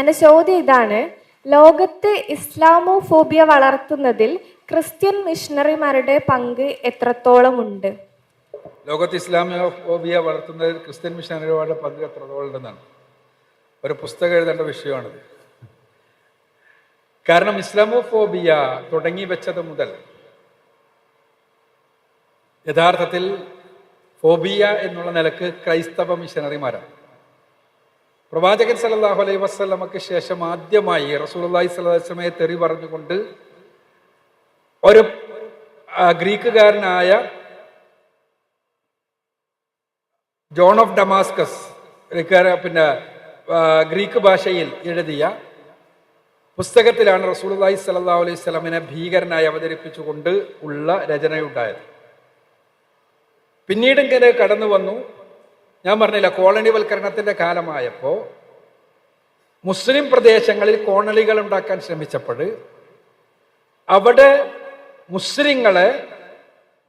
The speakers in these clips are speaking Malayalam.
എന്റെ ചോദ്യം ഇതാണ്. ലോകത്ത് ഇസ്ലാമോഫോബിയ വളർത്തുന്നതിൽ ക്രിസ്ത്യൻ മിഷണറിമാരുടെ പങ്ക് എത്രത്തോളം ഉണ്ട് ലോകത്ത് ഇസ്ലാമോ ഫോബിയ വളർത്തുന്നതിൽ ക്രിസ്ത്യൻ മിഷണറിമാരുടെ പങ്ക് എത്രത്തോളം ഉണ്ടെന്നാണ് ഒരു പുസ്തകം എഴുതേണ്ട വിഷയമാണിത്. കാരണം ഇസ്ലാമോഫോബിയ തുടങ്ങി വെച്ചത് മുതൽ യഥാർത്ഥത്തിൽ ഫോബിയ എന്നുള്ള നിലയ്ക്ക് ക്രൈസ്തവ മിഷനറിമാരാണ് പ്രവാചകൻ സല്ലല്ലാഹു അലൈഹി വസ്ലമക്ക് ശേഷം ആദ്യമായി റസൂലുള്ളാഹി സ്വലമയെ തെറി പറഞ്ഞുകൊണ്ട് ഒരു ഗ്രീക്കുകാരനായ ജോൺ ഓഫ് ഡമാസ്കസ് പിന്നെ ഗ്രീക്ക് ഭാഷയിൽ എഴുതിയ പുസ്തകത്തിലാണ് റസൂലുള്ളാഹി സ്വല്ലല്ലാഹു അലൈഹി സ്വലമിനെ ഭീകരനായി അവതരിപ്പിച്ചുകൊണ്ട് ഉള്ള രചനയുണ്ടായത്. പിന്നീട് ഇങ്ങനെ കടന്നു വന്നു ഞാൻ പറഞ്ഞില്ല കോളനിവൽക്കരണത്തിന്റെ കാലമായപ്പോൾ മുസ്ലിം പ്രദേശങ്ങളിൽ കോളനികൾ ഉണ്ടാക്കാൻ ശ്രമിച്ചപ്പോൾ അവിടെ മുസ്ലിങ്ങളെ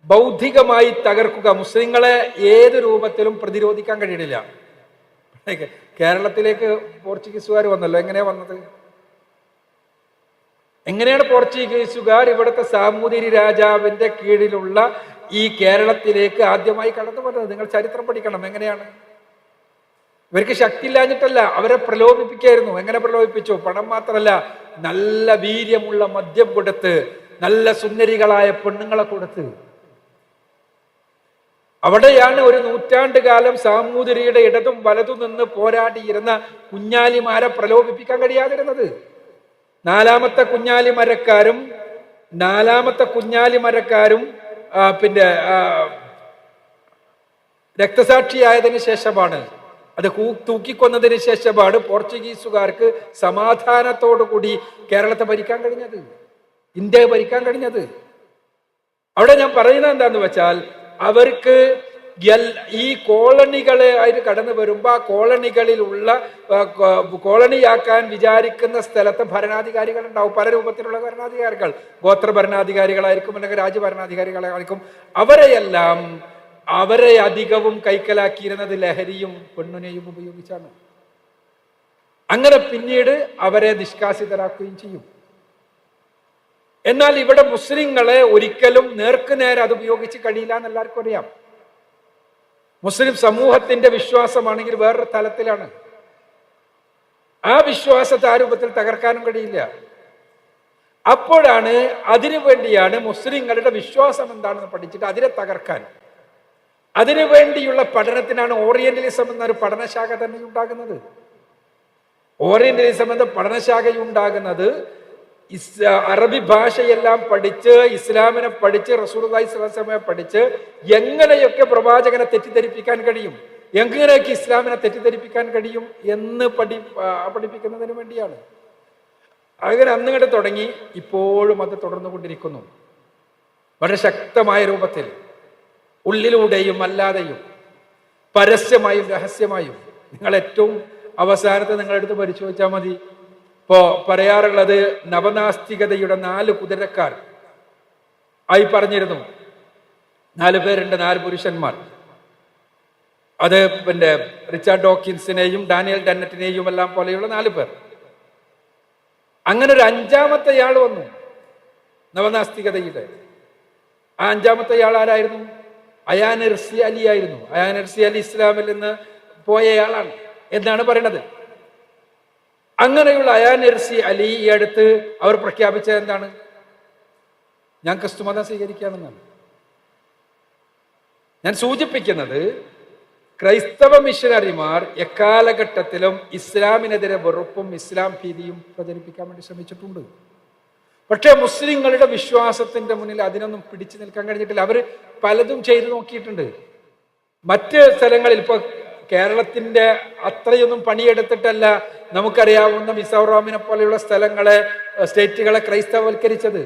ബൗദ്ധികമായി തകർക്കുക മുസ്ലിങ്ങളെ ഏത് രൂപത്തിലും പ്രതിരോധിക്കാൻ കഴിയണില്ല. കേരളത്തിലേക്ക് പോർച്ചുഗീസുകാർ വന്നല്ലോ എങ്ങനെയാണ് വന്നത്? എങ്ങനെയാണ് പോർച്ചുഗീസുകാർ ഇവിടുത്തെ സാമൂതിരി രാജാവിന്റെ കീഴിലുള്ള ഈ കേരളത്തിലേക്ക് ആദ്യമായി കടന്നു വന്നത് നിങ്ങൾ ചരിത്രം പഠിക്കണം. എങ്ങനെയാണ്? ഇവർക്ക് ശക്തി ഇല്ലാഞ്ഞിട്ടല്ല അവരെ പ്രലോഭിപ്പിക്കായിരുന്നു. എങ്ങനെ പ്രലോഭിപ്പിച്ചു? പണം മാത്രമല്ല നല്ല വീര്യമുള്ള മദ്യം കൊടുത്ത് നല്ല സുന്ദരികളായ പെണ്ണുങ്ങളെ കൊടുത്ത്. അവിടെയാണ് ഒരു നൂറ്റാണ്ട് കാലം സാമൂതിരിയുടെ ഇടതും വലതും നിന്ന് പോരാടിയിരുന്ന കുഞ്ഞാലിമാരെ പ്രലോഭിപ്പിക്കാൻ കഴിയാതിരുന്നത്. നാലാമത്തെ കുഞ്ഞാലി മരക്കാരും നാലാമത്തെ കുഞ്ഞാലി മരക്കാരും പിന്നെ രക്തസാക്ഷിയായതിനു ശേഷമാണ്. അത് തൂക്കിക്കൊന്നതിന് ശേഷമാണ് പോർച്ചുഗീസുകാർക്ക് സമാധാനത്തോടു കൂടി കേരളത്തെ ഭരിക്കാൻ കഴിഞ്ഞത്. ഇന്ത്യയെ ഭരിക്കാൻ കഴിഞ്ഞത്. അവിടെ ഞാൻ പറയുന്നത് എന്താന്ന് വെച്ചാൽ അവർക്ക് ഈ കോളനികളെ അതിന് കടന്നു വരുമ്പോൾ ആ കോളനികളിലുള്ള കോളണിയാക്കാൻ വിചാരിക്കുന്ന സ്ഥലത്ത് ഭരണാധികാരികൾ ഉണ്ടാവും പല രൂപത്തിലുള്ള ഭരണാധികാരികൾ. ഗോത്ര ഭരണാധികാരികളായിരിക്കും അല്ലെങ്കിൽ രാജ്യഭരണാധികാരികളായിരിക്കും അവരെയെല്ലാം അവരെ അധികവും കൈക്കലാക്കിയിരുന്നത് ലഹരിയും പെണ്ണുനെയും ഉപയോഗിച്ചാണ്. അങ്ങനെ പിന്നീട് അവരെ നിഷ്കാസിതരാക്കുകയും ചെയ്യും. എന്നാൽ ഇവിടെ മുസ്ലിങ്ങളെ ഒരിക്കലും നേർക്കുനേരെ അത് ഉപയോഗിച്ച് കഴിയില്ല എന്ന് എല്ലാവർക്കും അറിയാം. മുസ്ലിം സമൂഹത്തിന്റെ വിശ്വാസമാണെങ്കിൽ വേറൊരു തലത്തിലാണ്. ആ വിശ്വാസത്തെ ആ രൂപത്തിൽ തകർക്കാനും കഴിയില്ല. അപ്പോഴാണ് അതിനു വേണ്ടിയാണ് മുസ്ലിങ്ങളുടെ വിശ്വാസം എന്താണെന്ന് പഠിച്ചിട്ട് അതിനെ തകർക്കാൻ. അതിനു വേണ്ടിയുള്ള പഠനത്തിനാണ് ഓറിയന്റലിസം എന്നൊരു പഠനശാഖ തന്നെ ഉണ്ടാകുന്നത്. ഓറിയന്റലിസം എന്ന പഠനശാഖയുണ്ടാകുന്നത് ഇസ് അറബി ഭാഷയെല്ലാം പഠിച്ച് ഇസ്ലാമിനെ പഠിച്ച് അലൈഹി വസല്ലമയെ പഠിച്ച് എങ്ങനെയൊക്കെ പ്രവാചകനെ തെറ്റിദ്ധരിപ്പിക്കാൻ കഴിയും? എങ്ങനെയൊക്കെ ഇസ്ലാമിനെ തെറ്റിദ്ധരിപ്പിക്കാൻ കഴിയും എന്ന് പഠി പഠിപ്പിക്കുന്നതിന് വേണ്ടിയാണ്. അങ്ങനെ അന്നുകണ്ട് തുടങ്ങി ഇപ്പോഴും അത് തുടർന്നുകൊണ്ടിരിക്കുന്നു. വളരെ ശക്തമായ രൂപത്തിൽ ഉള്ളിലൂടെയും അല്ലാതെയും പരസ്യമായും രഹസ്യമായും. നിങ്ങൾ ഏറ്റവും അവസാനത്തെ നിങ്ങളെടുത്ത് പരിശോധിച്ചാൽ മതി. ഇപ്പോ പറയാറുള്ളത് നവനാസ്തികതയുടെ നാല് കുതിരക്കാർ. ആയി പറഞ്ഞിരുന്നു. നാല് പേരുണ്ട് നാല് പുരുഷന്മാർ. അത് പിന്നെ റിച്ചാർഡ് ഡോക്കിൻസിനെയും ഡാനിയൽ ഡന്നറ്റിനെയും എല്ലാം പോലെയുള്ള നാല് പേർ. അങ്ങനെ ഒരു അഞ്ചാമത്തെ ആൾ വന്നു നവനാസ്തികതയുടെ ആ അഞ്ചാമത്തെ ആൾ ആരായിരുന്നു? അയാൻ അലി ആയിരുന്നു. അയാൻ അലി ഇസ്ലാമിൽ നിന്ന് പോയ ആളാണ് എന്നാണ് പറയുന്നത് അങ്ങനെയുള്ള അയാൻ എർസി അലി ഈ അടുത്ത് അവർ പ്രഖ്യാപിച്ചത് എന്താണ്? ഞാൻ ക്രിസ്തുമതം സ്വീകരിക്കാമെന്നാണ് ഞാൻ സൂചിപ്പിക്കുന്നത് ക്രൈസ്തവ മിഷനറിമാർ എക്കാലഘട്ടത്തിലും ഇസ്ലാമിനെതിരെ വെറുപ്പും ഇസ്ലാം ഭീതിയും പ്രചരിപ്പിക്കാൻ വേണ്ടി ശ്രമിച്ചിട്ടുണ്ട്. പക്ഷേ മുസ്ലിങ്ങളുടെ വിശ്വാസത്തിന്റെ മുന്നിൽ അതിനൊന്നും പിടിച്ചു നിൽക്കാൻ കഴിഞ്ഞിട്ടില്ല. അവർ പലതും ചെയ്തു നോക്കിയിട്ടുണ്ട്. മറ്റ് സ്ഥലങ്ങളിൽ ഇപ്പൊ കേരളത്തിന്റെ അത്രയൊന്നും പണിയെടുത്തിട്ടല്ല നമുക്കറിയാവുന്ന മിസോറാമിനെ പോലെയുള്ള സ്ഥലങ്ങളെ സ്റ്റേറ്റുകളെ ക്രൈസ്തവവൽക്കരിച്ചത്.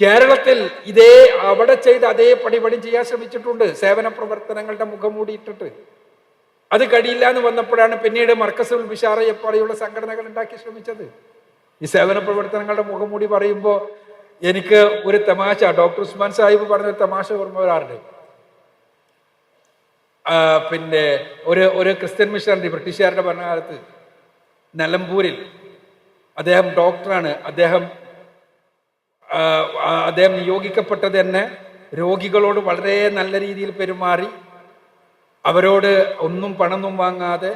കേരളത്തിൽ ഇതേ അവിടെ ചെയ്ത് അതേ പണിപണി ചെയ്യാൻ ശ്രമിച്ചിട്ടുണ്ട് സേവന പ്രവർത്തനങ്ങളുടെ മുഖം മൂടിയിട്ടിട്ട്. അത് കഴിയില്ല എന്ന് വന്നപ്പോഴാണ് പിന്നീട് മർക്കസുൽ ബിഷാറയെ പോലെയുള്ള സംഘടനകൾ ഉണ്ടാക്കി ശ്രമിച്ചത്. ഈ സേവന പ്രവർത്തനങ്ങളുടെ മുഖം മൂടി പറയുമ്പോൾ എനിക്ക് ഒരു തമാശ ഡോക്ടർ ഉസ്മാൻ സാഹിബ് പറഞ്ഞൊരു തമാശ ഓർമ്മ വരാറുണ്ട്. പിന്നെ ഒരു ഒരു ക്രിസ്ത്യൻ മിഷണറി ബ്രിട്ടീഷുകാരുടെ ഭരണകാലത്ത് നിലമ്പൂരിൽ അദ്ദേഹം ഡോക്ടറാണ്. അദ്ദേഹം അദ്ദേഹം നിയോഗിക്കപ്പെട്ടത് തന്നെ രോഗികളോട് വളരെ നല്ല രീതിയിൽ പെരുമാറി അവരോട് ഒന്നും പണമൊന്നും വാങ്ങാതെ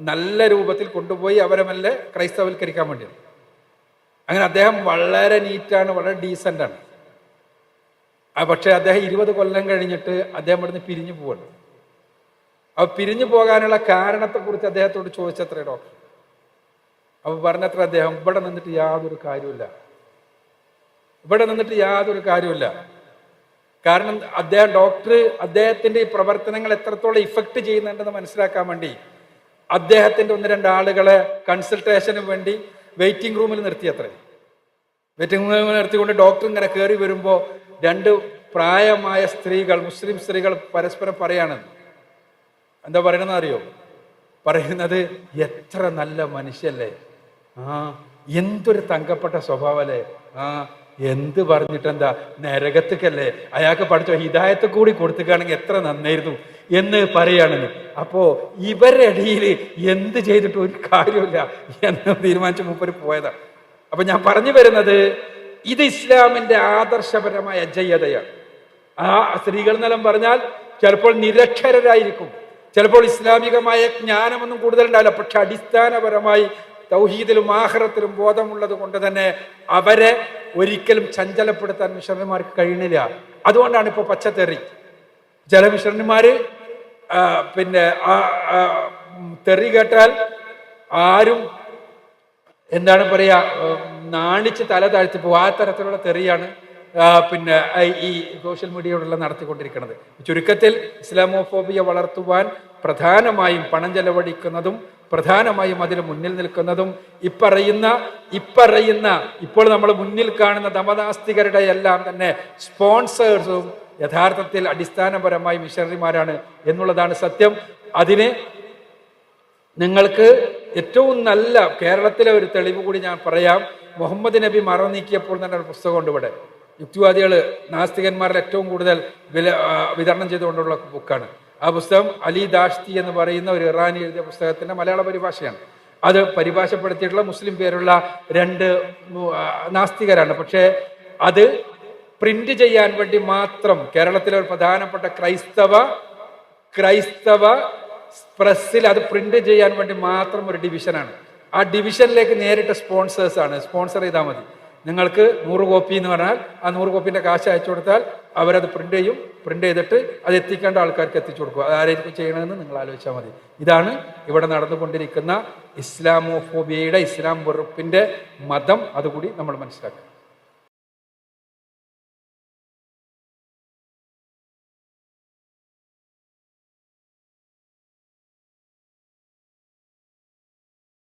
നല്ല രൂപത്തിൽ കൊണ്ടുപോയി അവരെ ക്രൈസ്തവൽക്കരിക്കാൻ വേണ്ടി അങ്ങനെ അദ്ദേഹം വളരെ നീറ്റാണ് വളരെ ഡീസന്റാണ് പക്ഷേ അദ്ദേഹം ഇരുപത് കൊല്ലം കഴിഞ്ഞിട്ട് അദ്ദേഹം ഇവിടുന്ന് പിരിഞ്ഞു പോവാണ്. അപ്പൊ പിരിഞ്ഞു പോകാനുള്ള കാരണത്തെക്കുറിച്ച് അദ്ദേഹത്തോട് ചോദിച്ചത്രേ ഡോക്ടർ? അപ്പൊ പറഞ്ഞത്ര അദ്ദേഹം ഇവിടെ നിന്നിട്ട് യാതൊരു കാര്യമില്ല ഇവിടെ നിന്നിട്ട് യാതൊരു കാര്യമില്ല കാരണം അദ്ദേഹം ഡോക്ടർ അദ്ദേഹത്തിന്റെ ഈ പ്രവർത്തനങ്ങൾ എത്രത്തോളം ഇഫക്റ്റ് ചെയ്യുന്നുണ്ടെന്ന് മനസ്സിലാക്കാൻ വേണ്ടി അദ്ദേഹത്തിന്റെ ഒന്ന് രണ്ട് ആളുകളെ കൺസൾട്ടേഷന് വേണ്ടി വെയിറ്റിംഗ് റൂമിൽ നിർത്തിയത്രേ. വെയിറ്റിംഗ് റൂമിൽ നിർത്തിക്കൊണ്ട് ഡോക്ടർ ഇങ്ങനെ കയറി വരുമ്പോൾ രണ്ട് പ്രായമായ സ്ത്രീകൾ മുസ്ലിം സ്ത്രീകൾ പരസ്പരം പറയാണ് എന്താ പറയണെന്ന് അറിയോ പറയുന്നത് എത്ര നല്ല മനുഷ്യല്ലേ? ആ എന്തൊരു തങ്കപ്പെട്ട സ്വഭാവല്ലേ? ആ എന്ത് പറഞ്ഞിട്ടെന്താ? നരകത്തേക്കല്ലേ? അയാൾക്ക് പഠിച്ച ഹിതായത്ത് കൂടി കൊടുത്തുകയാണെങ്കിൽ എത്ര നന്നായിരുന്നു എന്ന് പറയുകയാണെന്ന് അപ്പോ ഇവരുടെ ഇടയിൽ എന്ത് ചെയ്തിട്ട് ഒരു കാര്യമില്ല എന്ന് തീരുമാനിച്ച മൂപ്പര് പോയതാ. അപ്പൊ ഞാൻ പറഞ്ഞു വരുന്നത് ഇത് ഇസ്ലാമിന്റെ ആദർശപരമായ അജയ്യതയാണ് ആ സ്ത്രീകൾ എന്നെല്ലാം പറഞ്ഞാൽ ചിലപ്പോൾ നിരക്ഷരരായിരിക്കും. ചിലപ്പോൾ ഇസ്ലാമികമായ ജ്ഞാനമൊന്നും കൂടുതലുണ്ടാവില്ല. പക്ഷെ അടിസ്ഥാനപരമായി തൗഹീദിലും ആഹ്റത്തിലും ബോധമുള്ളത് കൊണ്ട് തന്നെ അവരെ ഒരിക്കലും ചഞ്ചലപ്പെടുത്താൻ മിഷണറിമാർക്ക് കഴിയണില്ല അതുകൊണ്ടാണ് ഇപ്പോൾ പച്ചത്തെറി. ചില മിഷണറിമാര് പിന്നെ തെറി കേട്ടാൽ ആരും എന്താണ് പറയുക നാണിച്ച് തല താഴ്ത്തി പോകും. ആ തരത്തിലുള്ള തെറിയാണ് പിന്നെ ഈ സോഷ്യൽ മീഡിയയോടുള്ള നടത്തിക്കൊണ്ടിരിക്കുന്നത് ചുരുക്കത്തിൽ ഇസ്ലാമോഫോബിയ വളർത്തുവാൻ പ്രധാനമായും പണം ചെലവഴിക്കുന്നതും പ്രധാനമായും അതിന് മുന്നിൽ നിൽക്കുന്നതും ഇപ്പറയുന്ന ഇപ്പറയുന്ന ഇപ്പോൾ നമ്മൾ മുന്നിൽ കാണുന്ന ദമനാസ്തികരുടെ എല്ലാം തന്നെ സ്പോൺസേഴ്സും യഥാർത്ഥത്തിൽ അടിസ്ഥാനപരമായി മിഷണറിമാരാണ് എന്നുള്ളതാണ് സത്യം. അതിന് നിങ്ങൾക്ക് ഏറ്റവും നല്ല കേരളത്തിലെ ഒരു തെളിവ് കൂടി ഞാൻ പറയാം. മുഹമ്മദ് നബി മറന്നീക്കിയപ്പോൾ തന്നെ ഒരു പുസ്തകമുണ്ട് ഇവിടെ. യുക്തിവാദികൾ നാസ്തികന്മാരിൽ ഏറ്റവും കൂടുതൽ വില വിതരണം ചെയ്തുകൊണ്ടുള്ള ബുക്കാണ്. ആ പുസ്തകം അലി ദാഷ്തി എന്ന് പറയുന്ന ഒരു ഇറാനി എഴുതിയ പുസ്തകത്തിന്റെ മലയാള പരിഭാഷയാണ്. അത് പരിഭാഷപ്പെടുത്തിയിട്ടുള്ള മുസ്ലിം പേരുള്ള രണ്ട് നാസ്തികരാണ്. പക്ഷേ അത് പ്രിന്റ് ചെയ്യാൻ വേണ്ടി മാത്രം കേരളത്തിലെ ഒരു പ്രധാനപ്പെട്ട ക്രൈസ്തവ ക്രൈസ്തവ പ്രസ്സിൽ അത് പ്രിന്റ് ചെയ്യാൻ വേണ്ടി മാത്രം ഒരു ഡിവിഷനാണ്. ആ ഡിവിഷനിലേക്ക് നേരിട്ട് സ്പോൺസേഴ്സ് ആണ് സ്പോൺസർ ചെയ്താൽ മതി. നിങ്ങൾക്ക് നൂറ് കോപ്പി എന്ന് പറഞ്ഞാൽ ആ നൂറ് കോപ്പിന്റെ കാശ് അയച്ചു കൊടുത്താൽ അവരത് പ്രിന്റ് ചെയ്യും പ്രിന്റ് ചെയ്തിട്ട് അത് എത്തിക്കേണ്ട ആൾക്കാർക്ക് എത്തിച്ചു കൊടുക്കും. അത് ആരായിരിക്കും ചെയ്യണമെന്ന് നിങ്ങൾ ആലോചിച്ചാൽ മതി. ഇതാണ് ഇവിടെ നടന്നുകൊണ്ടിരിക്കുന്ന ഇസ്ലാമോഫോബിയയുടെ ഇസ്ലാം വെറുപ്പിന്റെ മതം അതുകൂടി നമ്മൾ മനസ്സിലാക്കുക.